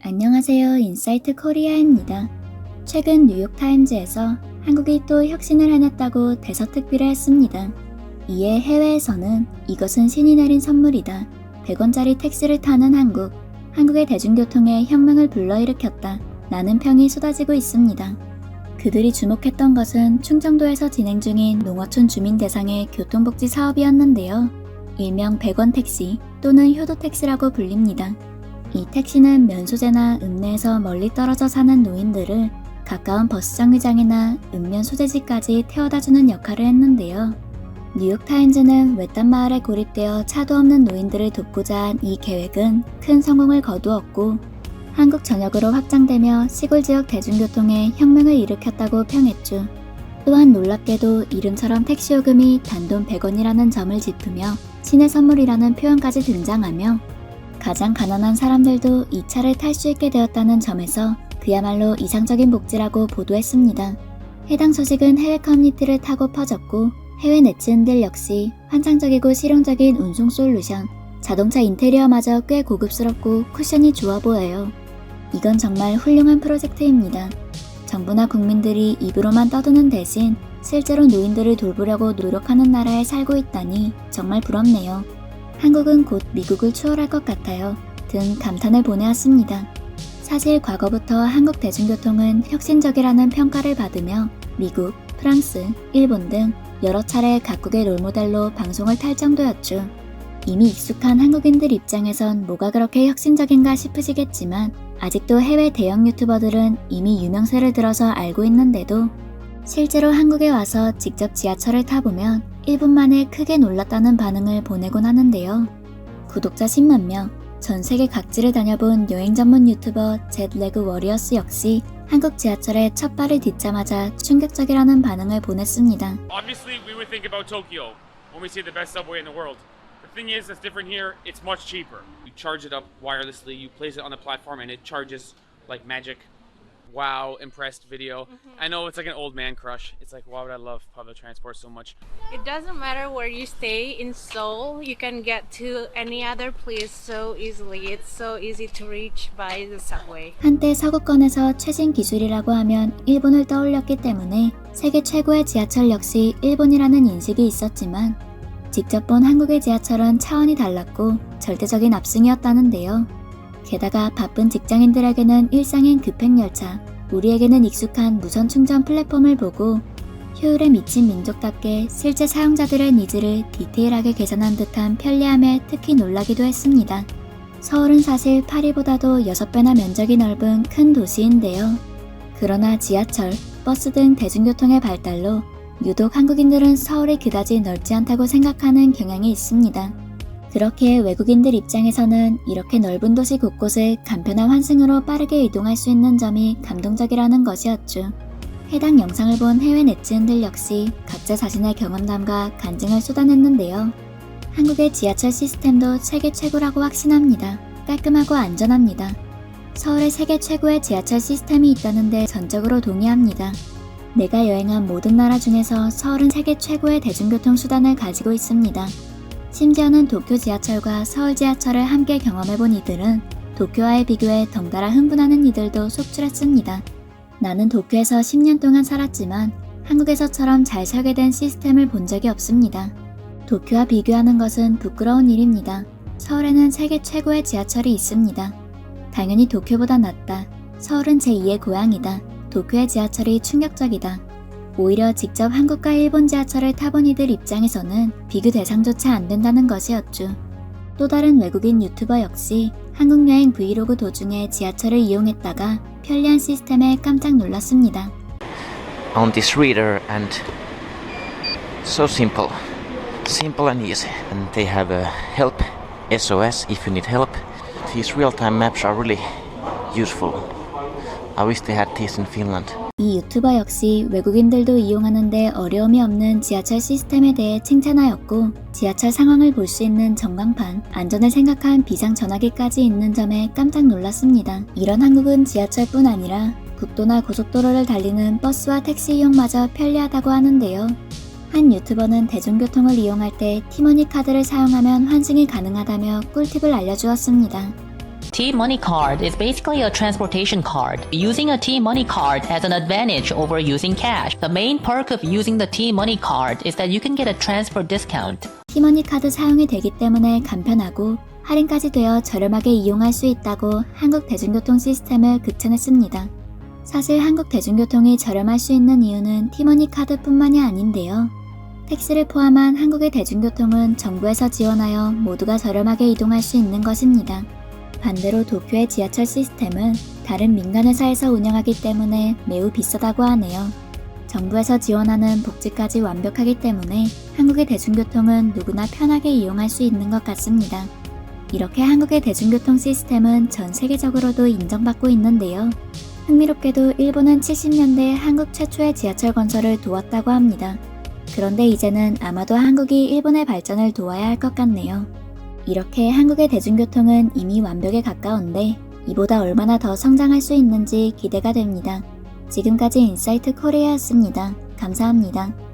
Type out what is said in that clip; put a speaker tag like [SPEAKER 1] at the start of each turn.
[SPEAKER 1] 안녕하세요. 인사이트 코리아입니다. 최근 뉴욕타임즈에서 한국이 또 혁신을 해냈다고 대서특비를 했습니다. 이에 해외에서는 이것은 신이 내린 선물이다. 100원짜리 택시를 타는 한국. 한국의 대중교통에 혁명을 불러일으켰다. 라는 평이 쏟아지고 있습니다. 그들이 주목했던 것은 충청도에서 진행 중인 농어촌 주민 대상의 교통복지 사업이었는데요. 일명 100원 택시 또는 효도 택시라고 불립니다. 이 택시는 면소재나 읍내에서 멀리 떨어져 사는 노인들을 가까운 버스 정류장이나 읍면 소재지까지 태워다 주는 역할을 했는데요. 뉴욕타임즈는 외딴 마을에 고립되어 차도 없는 노인들을 돕고자 한 이 계획은 큰 성공을 거두었고 한국 전역으로 확장되며 시골 지역 대중교통에 혁명을 일으켰다고 평했죠. 또한 놀랍게도 이름처럼 택시 요금이 단돈 100원이라는 점을 짚으며 신의 선물이라는 표현까지 등장하며 가장 가난한 사람들도 이 차를 탈 수 있게 되었다는 점에서 그야말로 이상적인 복지라고 보도했습니다. 해당 소식은 해외 커뮤니티를 타고 퍼졌고 해외 네티즌들 역시 환상적이고 실용적인 운송 솔루션, 자동차 인테리어마저 꽤 고급스럽고 쿠션이 좋아 보여요. 이건 정말 훌륭한 프로젝트입니다. 정부나 국민들이 입으로만 떠드는 대신 실제로 노인들을 돌보려고 노력하는 나라에 살고 있다니 정말 부럽네요. 한국은 곧 미국을 추월할 것 같아요. 등 감탄을 보내왔습니다. 사실 과거부터 한국 대중교통은 혁신적이라는 평가를 받으며 미국, 프랑스, 일본 등 여러 차례 각국의 롤모델로 방송을 탈 정도였죠. 이미 익숙한 한국인들 입장에선 뭐가 그렇게 혁신적인가 싶으시겠지만 아직도 해외 대형 유튜버들은 이미 유명세를 들어서 알고 있는데도 실제로 한국에 와서 직접 지하철을 타보면 1분 만에 크게 놀랐다는 반응을 보내곤 하는데요. 구독자 10만 명, 전 세계 각지를 다녀본 여행 전문 유튜버 젯레그 워리어스 역시 한국 지하철에 첫 발을 딛자마자 충격적이라는 반응을 보냈습니다.
[SPEAKER 2] Obviously, we would think about Tokyo when we see the best subway in the world. The thing is, that's different here. It's much cheaper. You charge it up wirelessly. You place it on the platform, and it charges like magic. Wow, impressed video. I know it's like an old man crush. It's like, why would I love public transport so much?
[SPEAKER 3] It doesn't matter where you stay in Seoul, you can get to any other place so easily. It's so easy to reach by the subway.
[SPEAKER 1] 한때 서구권에서 최신 기술이라고 하면 일본을 떠올렸기 때문에 세계 최고의 지하철 역시 일본이라는 인식이 있었지만 직접 본 한국의 지하철은 차원이 달랐고 절대적인 압승이었다는데요. 게다가 바쁜 직장인들에게는 일상인 급행열차, 우리에게는 익숙한 무선 충전 플랫폼을 보고 효율에 미친 민족답게 실제 사용자들의 니즈를 디테일하게 계산한 듯한 편리함에 특히 놀라기도 했습니다. 서울은 사실 파리보다도 6배나 면적이 넓은 큰 도시인데요. 그러나 지하철, 버스 등 대중교통의 발달로 유독 한국인들은 서울이 그다지 넓지 않다고 생각하는 경향이 있습니다. 그렇게 외국인들 입장에서는 이렇게 넓은 도시 곳곳을 간편한 환승으로 빠르게 이동할 수 있는 점이 감동적이라는 것이었죠. 해당 영상을 본 해외 네티즌들 역시 각자 자신의 경험담과 간증을 쏟아냈는데요. 한국의 지하철 시스템도 세계 최고라고 확신합니다. 깔끔하고 안전합니다. 서울에 세계 최고의 지하철 시스템이 있다는데 전적으로 동의합니다. 내가 여행한 모든 나라 중에서 서울은 세계 최고의 대중교통 수단을 가지고 있습니다. 심지어는 도쿄 지하철과 서울 지하철을 함께 경험해본 이들은 도쿄와의 비교에 덩달아 흥분하는 이들도 속출했습니다. 나는 도쿄에서 10년 동안 살았지만 한국에서처럼 잘 설계된 시스템을 본 적이 없습니다. 도쿄와 비교하는 것은 부끄러운 일입니다. 서울에는 세계 최고의 지하철이 있습니다. 당연히 도쿄보다 낫다. 서울은 제2의 고향이다. 도쿄의 지하철이 충격적이다. 오히려 직접 한국과 일본 지하철을 타본 이들 입장에서는 비교 대상조차 안 된다는 것이었죠. 또 다른 외국인 유튜버 역시 한국 여행 브이로그 도중에 지하철을 이용했다가 편리한 시스템에 깜짝 놀랐습니다.
[SPEAKER 4] on this reader and so simple simple and easy and they have a help sos if you need help these real-time maps are really useful i wish they had this in finland
[SPEAKER 1] 이 유튜버 역시 외국인들도 이용하는데 어려움이 없는 지하철 시스템에 대해 칭찬하였고 지하철 상황을 볼 수 있는 전광판, 안전을 생각한 비상 전화기까지 있는 점에 깜짝 놀랐습니다. 이런 한국은 지하철뿐 아니라 국도나 고속도로를 달리는 버스와 택시 이용마저 편리하다고 하는데요. 한 유튜버는 대중교통을 이용할 때 티머니 카드를 사용하면 환승이 가능하다며 꿀팁을 알려주었습니다.
[SPEAKER 5] T-Money card is basically a transportation card. Using a T-Money card has an advantage over using cash. The main perk of using the T-Money card is that you can get a transfer discount.
[SPEAKER 1] 티머니 카드 사용이 되기 때문에 간편하고 할인까지 되어 저렴하게 이용할 수 있다고 한국 대중교통 시스템을 극찬했습니다. 사실 한국 대중교통이 저렴할 수 있는 이유는 티머니 카드뿐만이 아닌데요. 택시를 포함한 한국의 대중교통은 정부에서 지원하여 모두가 저렴하게 이동할 수 있는 것입니다. 반대로 도쿄의 지하철 시스템은 다른 민간회사에서 운영하기 때문에 매우 비싸다고 하네요. 정부에서 지원하는 복지까지 완벽하기 때문에 한국의 대중교통은 누구나 편하게 이용할 수 있는 것 같습니다. 이렇게 한국의 대중교통 시스템은 전 세계적으로도 인정받고 있는데요. 흥미롭게도 일본은 70년대 한국 최초의 지하철 건설을 도왔다고 합니다. 그런데 이제는 아마도 한국이 일본의 발전을 도와야 할 것 같네요. 이렇게 한국의 대중교통은 이미 완벽에 가까운데 이보다 얼마나 더 성장할 수 있는지 기대가 됩니다. 지금까지 인사이트 코리아였습니다. 감사합니다.